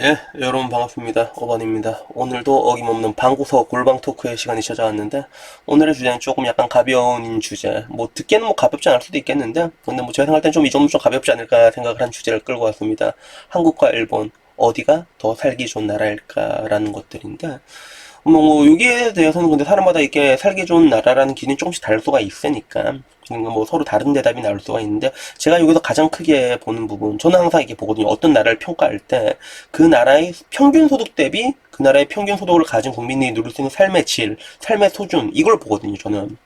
예, 여러분 반갑습니다. 어반입니다. 오늘도 어김없는 방구석 골방 토크의 시간이 찾아왔는데, 오늘의 주제는 조금 약간 가벼운 주제. 뭐, 듣기에는 뭐 가볍지 않을 수도 있겠는데, 근데 뭐 제가 생각할 땐 좀 이 정도 좀 가볍지 않을까 생각을 한 주제를 끌고 왔습니다. 한국과 일본, 어디가 더 살기 좋은 나라일까라는 것들인데, 뭐, 뭐, 여기에 대해서는 근데 사람마다 이렇게 살기 좋은 나라라는 기준이 조금씩 다를 수가 있으니까, 뭐 서로 다른 대답이 나올 수가 있는데, 제가 여기서 가장 크게 보는 부분, 저는 항상 이렇게 보거든요. 어떤 나라를 평가할 때, 그 나라의 평균 소득 대비 그 나라의 평균 소득을 가진 국민이 누릴 수 있는 삶의 질, 삶의 수준, 이걸 보거든요, 저는.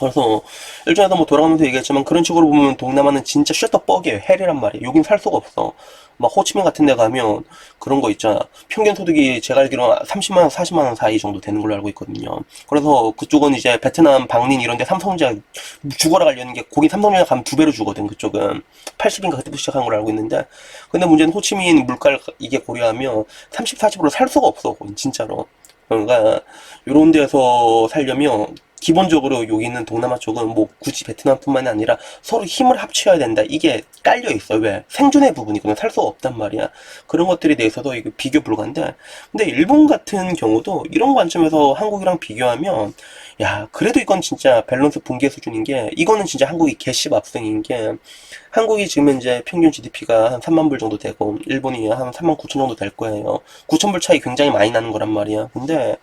그래서 일전에도 뭐 돌아가면서 얘기했지만 그런 식으로 보면 동남아는 진짜 셔터뻑이에요. 헬이란 말이에요. 여긴 살 수가 없어. 막 호치민 같은 데 가면 그런 거 있잖아. 평균 소득이 제가 알기로는 30만 원, 40만 원 사이 정도 되는 걸로 알고 있거든요. 그래서 그쪽은 이제 베트남, 방닌 이런 데 삼성전자 죽어라 가려는 게 거기 삼성전자 가면 두 배로 주거든. 그쪽은 80인가 그때부터 시작한 걸로 알고 있는데 근데 문제는 호치민 물가를 이게 고려하면 30, 40으로 살 수가 없어. 진짜로. 그러니까 이런 데서 살려면 기본적으로 여기 있는 동남아 쪽은 뭐 굳이 베트남뿐만이 아니라 서로 힘을 합쳐야 된다. 이게 깔려 있어. 왜? 생존의 부분이거든. 살 수가 없단 말이야. 그런 것들에 대해서도 이거 비교 불가인데, 근데 일본 같은 경우도 이런 관점에서 한국이랑 비교하면, 야, 그래도 이건 진짜 밸런스 붕괴 수준인 게, 이거는 진짜 한국이 개씹 압승인 게, 한국이 지금 이제 평균 GDP가 한 3만 불 정도 되고, 일본이 한 3만 9천 정도 될 거예요. 9천 불 차이 굉장히 많이 나는 거란 말이야. 근데,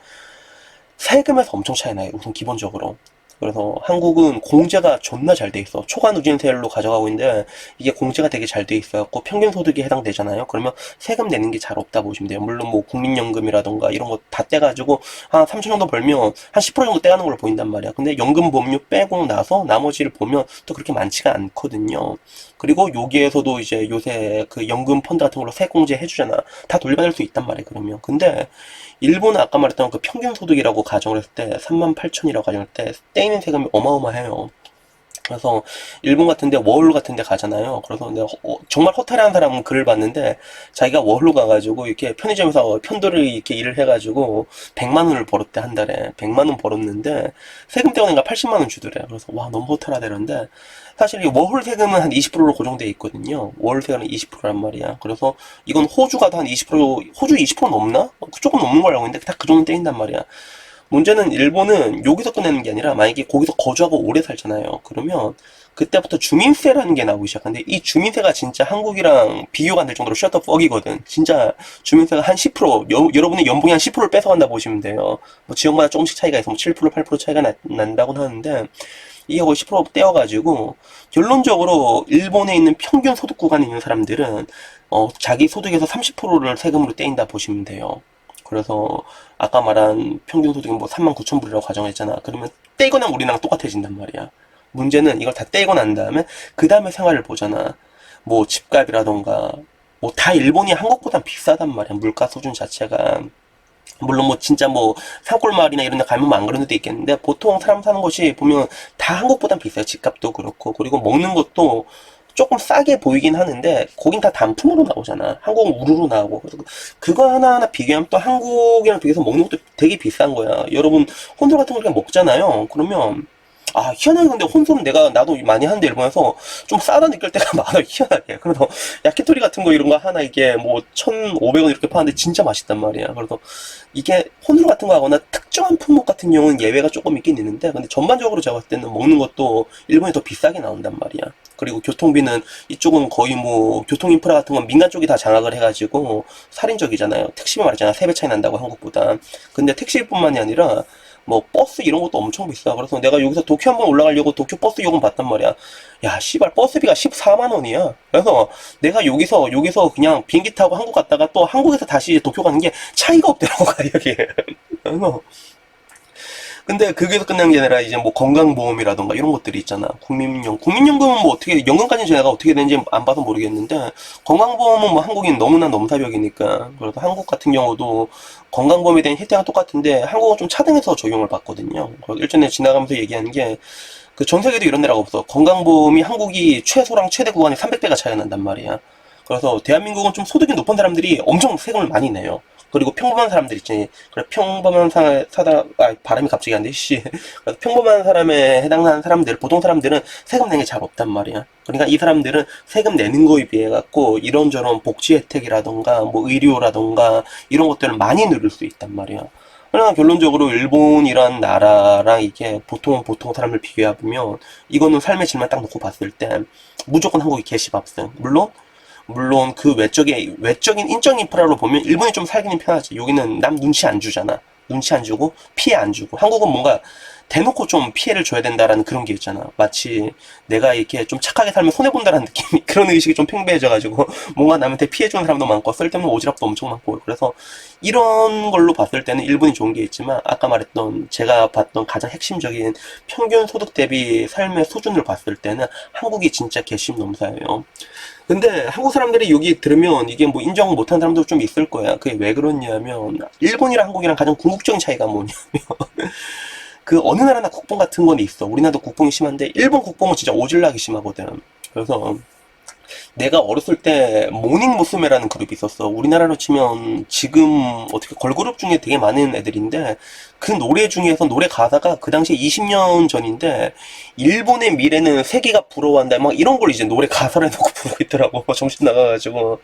세금에서 엄청 차이 나요. 우선 기본적으로. 그래서 한국은 공제가 존나 잘 돼 있어. 초과 누진세율로 가져가고 있는데 이게 공제가 되게 잘 돼 있어갖고 평균 소득에 해당되잖아요. 그러면 세금 내는 게 잘 없다 보시면 돼요. 물론 뭐 국민연금이라던가 이런 거 다 떼가지고 한 3천 정도 벌면 한 10% 정도 떼가는 걸로 보인단 말이야. 근데 연금 보험료 빼고 나서 나머지를 보면 또 그렇게 많지가 않거든요. 그리고 여기에서도 이제 요새 그 연금 펀드 같은 걸로 세공제 해주잖아. 다 돌려받을 수 있단 말이야, 그러면. 근데 일본은 아까 말했던 그 평균 소득이라고 가정을 했을 때 3만 8천이라고 가정할 때 떼이는 세금이 어마어마해요. 그래서 일본 같은데 워홀 같은데 가잖아요. 그래서 내가 허- 어, 정말 허탈한 사람은 글을 봤는데 자기가 워홀로 가가지고 이렇게 편의점에서 편도를 이렇게 일을 해가지고 100만 원을 벌었대 한 달에 100만 원 벌었는데 세금 떼어내니까 80만 원 주더래. 그래서 와 너무 허탈하다는데 사실 이 워홀 세금은 한 20%로 고정돼 있거든요. 워홀 세금은 20%란 말이야. 그래서 이건 호주가 한20% 호주 20% 넘나? 그쪽은 넘는 걸 알고 있는데 다그 정도 떼인단 말이야. 문제는 일본은 여기서 끝내는 게 아니라 만약에 거기서 거주하고 오래 살잖아요. 그러면 그때부터 주민세라는 게 나오기 시작하는데 이 주민세가 진짜 한국이랑 비교가 안 될 정도로 셔터 퍽이거든. 진짜 주민세가 한 10% 여, 여러분의 연봉이 한 10%를 뺏어간다 보시면 돼요. 뭐 지역마다 조금씩 차이가 있어. 뭐 7%, 8% 차이가 나, 난다고는 하는데 이게 거의 10% 떼어가지고 결론적으로 일본에 있는 평균 소득 구간에 있는 사람들은 어, 자기 소득에서 30%를 세금으로 떼인다 보시면 돼요. 그래서 아까 말한 평균 소득이 뭐 3만 9천 불이라고 가정했잖아. 그러면 떼거나 우리랑 똑같아진단 말이야. 문제는 이걸 다 떼고 난 다음에 그 다음에 생활을 보잖아. 뭐 집값이라던가 뭐 다 일본이 한국보다 비싸단 말이야. 물가 수준 자체가. 물론 뭐 진짜 뭐 산골 마을이나 이런 데 가면 안 그런 데도 있겠는데 보통 사람 사는 곳이 보면 다 한국보단 비싸요. 집값도 그렇고 그리고 먹는 것도 조금 싸게 보이긴 하는데 거긴 다 단품으로 나오잖아. 한국은 우루로 나오고 그래서 그거 하나하나 비교하면 또 한국이랑 비교해서 먹는 것도 되게 비싼 거야. 여러분 혼술 같은 거 그냥 먹잖아요. 그러면 아 희한하게 근데 혼술은 내가 나도 많이 하는데 일본에서 좀 싸다 느낄 때가 많아 희한하게. 그래서 야키토리 같은 거 이런 거 하나 이게 뭐 1,500원 이렇게 파는데 진짜 맛있단 말이야. 그래서 이게 혼술 같은 거 하거나 특정한 품목 같은 경우는 예외가 조금 있긴 있는데 근데 전반적으로 제가 봤을 때는 먹는 것도 일본이 더 비싸게 나온단 말이야. 그리고 교통비는 이쪽은 거의 뭐 교통 인프라 같은 건 민간 쪽이 다 장악을 해가지고 살인적이잖아요. 택시비 말했잖아. 세배 차이 난다고 한국보다. 근데 택시뿐만이 아니라 뭐 버스 이런 것도 엄청 비싸. 그래서 내가 여기서 도쿄 한번 올라가려고 도쿄 버스 요금 받단 말이야. 야, 씨발 버스비가 14만 원이야. 그래서 내가 여기서 여기서 그냥 비행기 타고 한국 갔다가 또 한국에서 다시 도쿄 가는 게 차이가 없더라고 가격이. 그래서 근데 그게서 끝나는 게 아니라 이제 뭐 건강보험이라던가 이런 것들이 있잖아. 국민연 국민연금은 뭐 어떻게 연금까지 제가 어떻게 되는지 안 봐서 모르겠는데 건강보험은 뭐 한국인 너무나 넘사벽이니까 그래서 한국 같은 경우도 건강보험에 대한 혜택은 똑같은데 한국은 좀 차등해서 적용을 받거든요. 그래서 일전에 지나가면서 얘기하는 게그 전 세계도 이런 데라가 없어. 건강보험이 한국이 최소랑 최대 구간이 300배가 차이가 난단 말이야. 그래서 대한민국은 좀 소득이 높은 사람들이 엄청 세금을 많이 내요. 그리고 평범한 사람들 있지. 그래 평범한 사, 사다 아 발음이 갑자기 안 돼. 씨. 그래서 평범한 사람에 해당하는 사람들, 보통 사람들은 세금 내는 게 잘 없단 말이야. 그러니까 이 사람들은 세금 내는 거에 비해 갖고 이런저런 복지 혜택이라던가 뭐 의료라던가 이런 것들을 많이 누릴 수 있단 말이야. 그러나 결론적으로 일본이란 나라랑 이게 보통 보통 사람을 비교해 보면 이거는 삶의 질만 딱 놓고 봤을 때 무조건 한국이 개시밥승. 물론 물론 그 외적의 외적인 인적 인프라로 보면 일본이 좀 살기는 편하지. 여기는 남 눈치 안 주잖아. 눈치 안 주고 피해 안 주고 한국은 뭔가 대놓고 좀 피해를 줘야 된다라는 그런 게 있잖아. 마치 내가 이렇게 좀 착하게 살면 손해 본다라는 느낌, 그런 의식이 좀 팽배해져 가지고 뭔가 남한테 피해 주는 사람도 많고 쓸데없는 오지랖도 엄청 많고 그래서 이런 걸로 봤을 때는 일본이 좋은 게 있지만 아까 말했던 제가 봤던 가장 핵심적인 평균 소득 대비 삶의 수준을 봤을 때는 한국이 진짜 개심 넘사예요. 근데 한국 사람들이 여기 들으면 이게 뭐 인정 못하는 사람도 좀 있을 거야. 그게 왜 그러냐면 일본이랑 한국이랑 가장 궁극적인 차이가 뭐냐면 그 어느 나라나 국뽕 같은 건 있어. 우리나라도 국뽕이 심한데 일본 국뽕은 진짜 오질나기 심하거든. 그래서 내가 어렸을 때 모닝 무스메라는 그룹이 있었어. 우리나라로 치면 지금 어떻게 걸그룹 중에 되게 많은 애들인데 그 노래 중에서 노래 가사가 그 당시에 20년 전인데 일본의 미래는 세계가 부러워한다 막 이런 걸 이제 노래 가사를 해놓고 부르고 있더라고. 정신 나가가지고.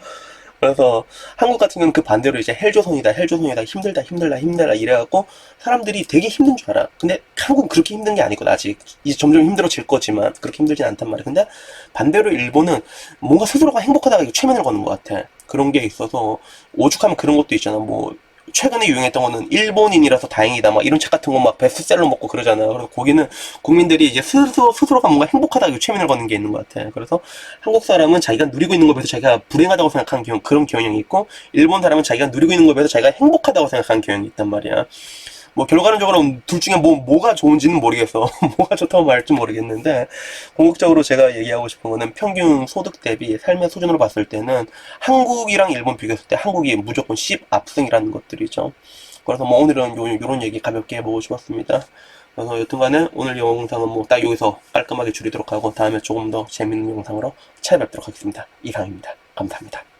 그래서 한국 같은 경우는 그 반대로 이제 헬조선이다, 헬조선이다, 힘들다, 힘들다, 힘들다 이래갖고 사람들이 되게 힘든 줄 알아. 근데 한국은 그렇게 힘든 게 아니거든, 아직. 이제 점점 힘들어질 거지만 그렇게 힘들진 않단 말이야. 근데 반대로 일본은 뭔가 스스로가 행복하다가 최면을 거는 것 같아. 그런 게 있어서 오죽하면 그런 것도 있잖아. 뭐 최근에 유행했던 거는 일본인이라서 다행이다 막 이런 책 같은 거 막 베스트셀러 먹고 그러잖아. 그래서 거기는 국민들이 이제 스스로 스스로가 뭔가 행복하다 고 최면을 거는 게 있는 것 같아. 그래서 한국 사람은 자기가 누리고 있는 것에 비해서 자기가 불행하다고 생각하는 경향, 그런 경향이 있고 일본 사람은 자기가 누리고 있는 것에 비해서 자기가 행복하다고 생각하는 경향이 있단 말이야. 뭐 결과론적으로 둘 중에 뭐 뭐가 좋은지는 모르겠어. 뭐가 좋다고 말할지 모르겠는데 궁극적으로 제가 얘기하고 싶은 거는 평균 소득 대비 삶의 수준으로 봤을 때는 한국이랑 일본 비교했을 때 한국이 무조건 10 압승이라는 것들이죠. 그래서 뭐 오늘은 요, 요런 얘기 가볍게 해보고 싶었습니다. 그래서 여튼간에 오늘 영상은 뭐 딱 여기서 깔끔하게 줄이도록 하고 다음에 조금 더 재밌는 영상으로 찾아뵙도록 하겠습니다. 이상입니다. 감사합니다. 빵!